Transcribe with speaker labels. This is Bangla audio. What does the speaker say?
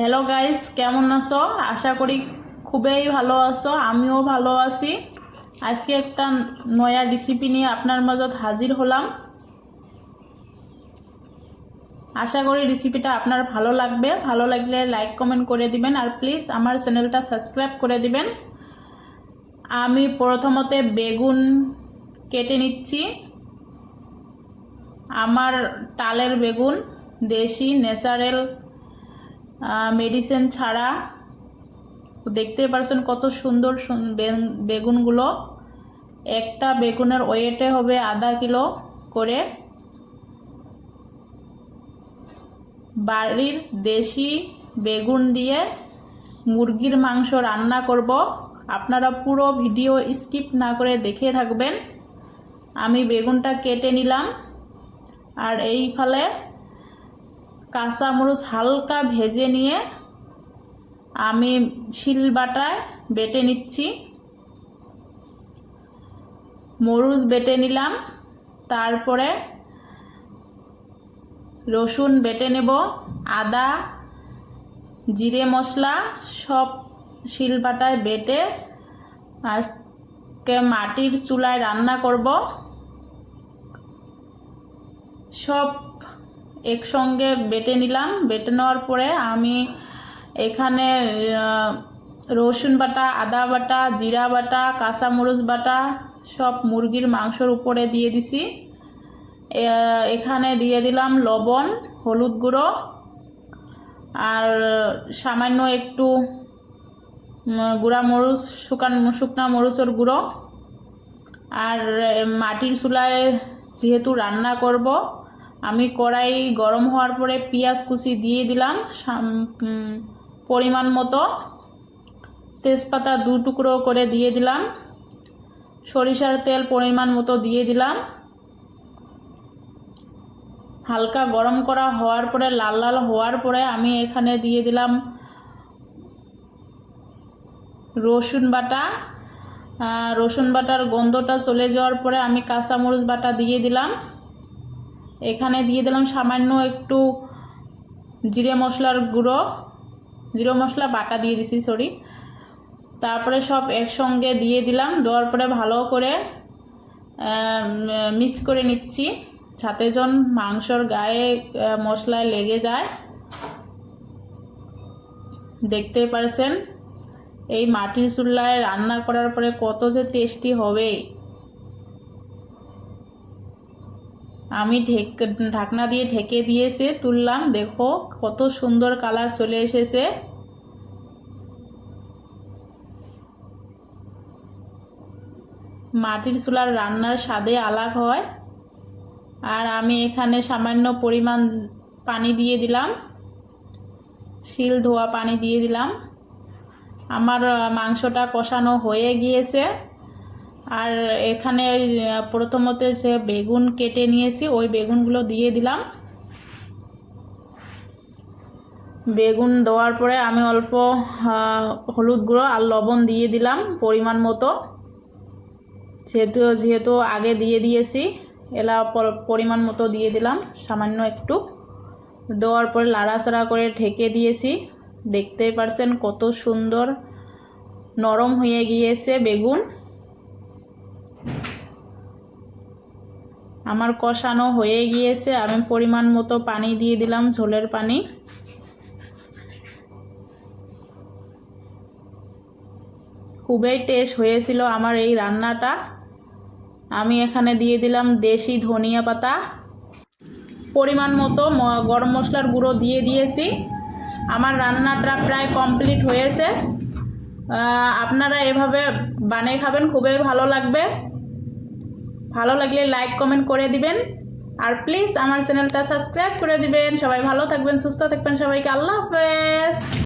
Speaker 1: হ্যালো গাইস কেমন আছো? আশা করি খুবই ভালো আছো। আমিও ভালো আছি। আজকে একটা নয়া রেসিপি নিয়ে আপনার মাঝত হাজির হলাম। আশা করি রেসিপিটা আপনার ভালো লাগবে। ভালো লাগলে লাইক কমেন্ট করে দিবেন। আর প্লিজ আমার চ্যানেলটা সাবস্ক্রাইব করে দিবেন। আমি প্রথমতে বেগুন কেটে নিচ্ছি। আমার টালের বেগুন, দেশি ন্যাচারাল মেডিসিন ছাড়া দেখতে পারছেন কত সুন্দর বেগুনগুলো। একটা বেগুনের ওয়েটে হবে আধা কিলো করে। বাড়ির দেশি বেগুন দিয়ে মুরগির মাংস রান্না করব। আপনারা পুরো ভিডিও স্কিপ না করে দেখে থাকবেন। আমি বেগুনটা কেটে নিলাম। আর এই ফলে কাঁচামরিচ হালকা ভেজে নিয়ে আমি শিলবাটায় বেটে নিচ্ছি। মরুচ বেটে নিলাম। তারপরে রসুন বেটে নেব, আদা, জিরে মশলা সব শিলবাটায় বেটে আজকে মাটির চুলায় রান্না করব। সব একসঙ্গে বেটে নিলাম। বেটে নেওয়ার পরে আমি এখানে রসুন বাটা, আদা বাটা, জিরা বাটা, কাঁচামরিচ বাটা, সব মুরগির মাংসর উপরে দিয়ে দিছি। এখানে দিয়ে দিলাম লবণ, হলুদ গুঁড়ো, আর সামান্য একটু গুঁড়া মরিচ, শুকান, শুকনা মরিচের গুঁড়ো। আর মাটির চুলায় যেহেতু রান্না করব আমি কড়াই গরম হওয়ার পরে পেঁয়াজ কুচি দিয়ে দিলাম পরিমাণ মতো। তেজপাতা দু টুকরো করে দিয়ে দিলাম। সরিষার তেল পরিমাণ মতো দিয়ে দিলাম। হালকা গরম করা হওয়ার পরে, লাল লাল হওয়ার পরে আমি এখানে দিয়ে দিলাম রসুন বাটা। রসুন বাটার গন্ধটা চলে যাওয়ার পরে আমি কাঁচামরিচ বাটা দিয়ে দিলাম। এখানে দিয়ে দিলাম সামান্য একটু জিরে মশলার গুঁড়ো। জিরে মশলা, বাটা দিয়ে দিছি সরি তারপরে সব একসঙ্গে দিয়ে দিলাম। দেওয়ার পরে ভালো করে মিক্স করে নিচ্ছি যাতে জন মাংসর গায়ে মশলায় লেগে যায়। দেখতে পারছেন? এই মাটির চুল্লায় রান্না করার পরে কত যে টেস্টি হবে। আমি ঢেক, ঢাকনা দিয়ে ঢেকে দিয়েছে তুললাম। দেখো কত সুন্দর কালার চলে এসেছে। মাটির চুলার রান্নার স্বাদে আলাগ হয়। আর আমি এখানে সামান্য পরিমাণ পানি দিয়ে দিলাম। শিল, ধোয়া পানি দিয়ে দিলাম। আমার মাংসটা কষানো হয়ে গিয়েছে। আর এখানে প্রথমতে যে বেগুন কেটে নিয়েছি, ওই বেগুনগুলো দিয়ে দিলাম। বেগুন দেওয়ার পরে আমি অল্প হলুদ গুঁড়ো আর লবণ দিয়ে দিলাম পরিমাণ মতো। যেহেতু যেহেতু আগে দিয়ে দিয়েছি, এলা পর- পরিমাণ মতো দিয়ে দিলাম, সামান্য একটু। দেওয়ার পরে লাড়াচাড়া করে ঢেকে দিয়েছি। দেখতেই পারছেন কত সুন্দর নরম হয়ে গিয়েছে বেগুন। আমার কষানো হয়ে গিয়েছে। আমি পরিমাণ মতো পানি দিয়ে দিলাম, ঝোলের পানি। খুবই টেস্ট হয়েছিল আমার এই রান্নাটা। আমি এখানে দিয়ে দিলাম দেশি ধনিয়া পাতা। পরিমাণ মতো গরম মশলার গুঁড়ো দিয়ে দিয়েছি। আমার রান্নাটা প্রায় কমপ্লিট হয়েছে। আপনারা এভাবে বানিয়ে খাবেন, খুবই ভালো লাগবে। ভালো লাগলে লাইক কমেন্ট করে দিবেন। আর প্লিজ আমার চ্যানেলটা সাবস্ক্রাইব করে দিবেন। সবাই ভালো থাকবেন, সুস্থ থাকবেন সবাইকে। আল্লাহ হাফেজ।